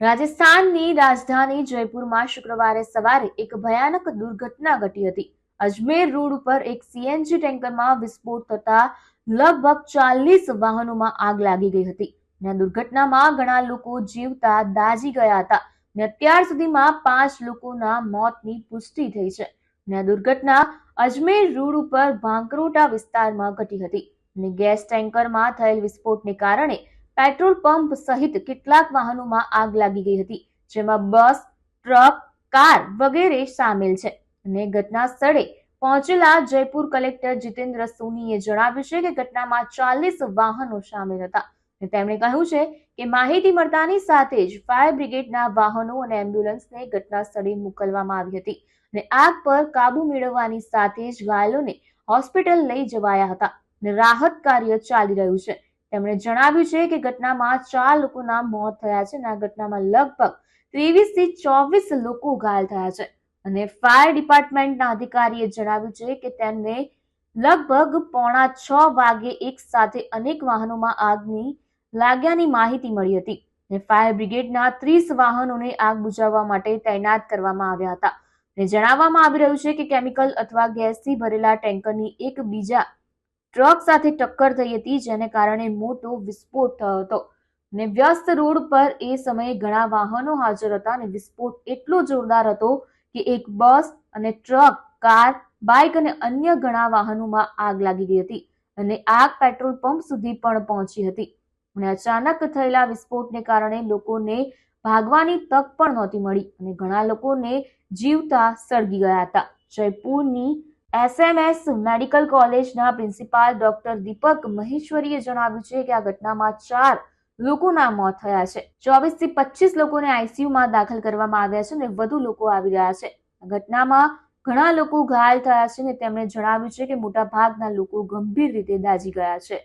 રાજસ્થાનની રાજધાની જયપુરમાં શુક્રવારે સવારે એક ભયાનક દુર્ઘટના ઘટી હતી. અજમેર રોડ ઉપર એક સીએનજી ટેન્કરમાં વિસ્ફોટ થતા લગભગ ચાલીસ વાહનોમાં આગ લાગી ગઈ હતી. અને દુર્ઘટનામાં ઘણા લોકો જીવતા દાઝી ગયા હતા અને અત્યાર સુધીમાં પાંચ લોકોના મોતની પુષ્ટિ થઈ છે. અને દુર્ઘટના અજમેર રોડ ઉપર ભાંકરોટા વિસ્તારમાં ઘટી હતી. અને ગેસ ટેન્કરમાં થયેલ વિસ્ફોટને કારણે પેટ્રોલ પંપ સહિત કેટલાક વાહનોમાં આગ લાગી ગઈ હતી, જેમાં બસ, ટ્રક, કાર વગેરે સામેલ છે. અને ઘટના સ્થળે પહોંચેલા જયપુર કલેક્ટર જીતેન્દ્ર સોનીએ જણાવ્યું છે કે ઘટનામાં ચાલીસ વાહનો સામેલ હતા. તેમણે કહ્યું છે કે માહિતી મળતાની સાથે જ ફાયર બ્રિગેડના વાહનો અને એમ્બ્યુલન્સને ઘટના સ્થળે મોકલવામાં આવી હતી અને આગ પર કાબુ મેળવવાની સાથે જ ઘાયલોને હોસ્પિટલ લઈ જવાયા હતા અને રાહત કાર્ય ચાલી રહ્યું છે. તેમણે જણાવ્યું છે કે ઘટનામાં ચાર લોકોના મોત થયા છે અને આ ઘટનામાં લગભગ ત્રેવીસથી ચોવીસ લોકો ઘાયલ થયા છે. અને ફાયર ડિપાર્ટમેન્ટના અધિકારીએ જણાવ્યું છે કે તેમને લગભગ પોણા છ વાગે એક સાથે અનેક વાહનોમાં આગની લાગ્યાની માહિતી મળી હતી અને ફાયર બ્રિગેડના ત્રીસ વાહનોને આગ બુઝાવવા માટે તૈનાત કરવામાં આવ્યા હતા. અને જણાવવામાં આવી રહ્યું છે કે કેમિકલ અથવા ગેસથી ભરેલા ટેન્કરની એક બીજા ટ્રક સાથે ટક્કર થઈ હતી, જેને કારણે મોટો વિસ્ફોટ થયો હતો. અને વ્યસ્ત રોડ પર એ સમયે ઘણા વાહનો હાજર હતા અને વિસ્ફોટ એટલો જોરદાર હતો કે એક બસ અને ટ્રક, કાર, બાઇક અને અન્ય ઘણા વાહનોમાં આગ લાગી ગઈ હતી અને આગ પેટ્રોલ પંપ સુધી પણ પહોંચી હતી. અને અચાનક થયેલા વિસ્ફોટને કારણે લોકોને ભાગવાની તક પણ નહોતી મળી અને ઘણા લોકોને જીવતા સળગી ગયા હતા. જયપુરની એસએમએસ મેડિકલ કોલેજના પ્રિન્સિપાલ ડોક્ટર દીપક મહેશ્વરીએ જણાવ્યું છે કે આ ઘટનામાં ચાર લોકોના મોત થયા છે. ચોવીસથી પચીસ લોકોને આઈસીયુમાં દાખલ કરવામાં આવ્યા છે અને વધુ લોકો આવી રહ્યા છે. ઘટનામાં ઘણા લોકો ઘાયલ થયા છે અને તેમણે જણાવ્યું છે કે મોટા ભાગના લોકો ગંભીર રીતે દાઝી ગયા છે.